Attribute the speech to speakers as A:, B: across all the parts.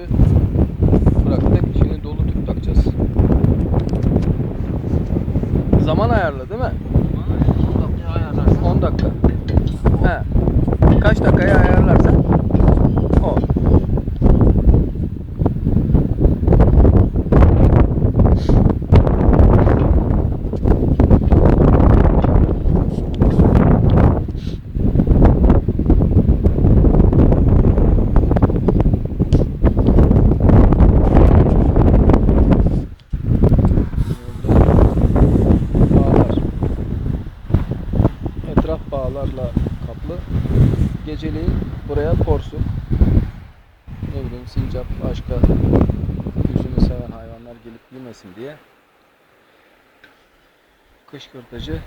A: çıktı. Bıraktık. Şimdi dolu tüp takacağız. Zaman ayarla değil mi? 10 dakika. He. Kaç dakikaya ayarlarsan Etraf bağlarla kaplı. Geceliğin buraya porsuk, ne bileyim sincap, başka yüzünü seven hayvanlar gelip yemesin diye. Kışkırtıcı. Şey.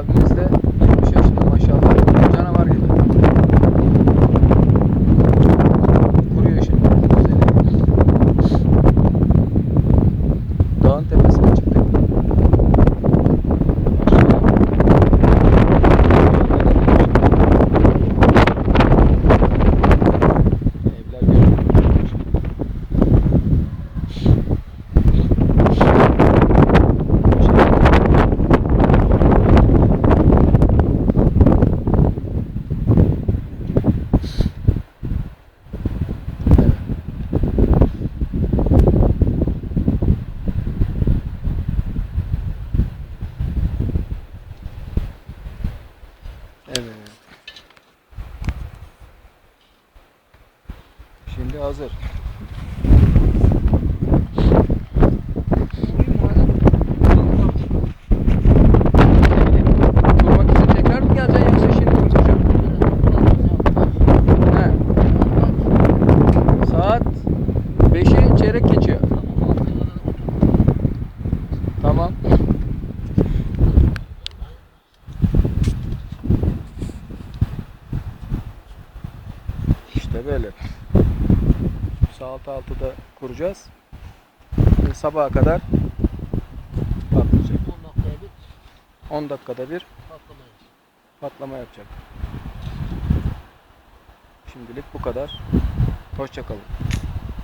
A: Abimiz de 70 yaşında çeyrek geçiyor. Tamam. İşte böyle. Saat 6'da kuracağız. Ve Sabaha kadar patlayacak.
B: 10 dakikaya bir
A: 10 dakikada bir patlama yapacak. Şimdilik bu kadar. Hoşçakalın.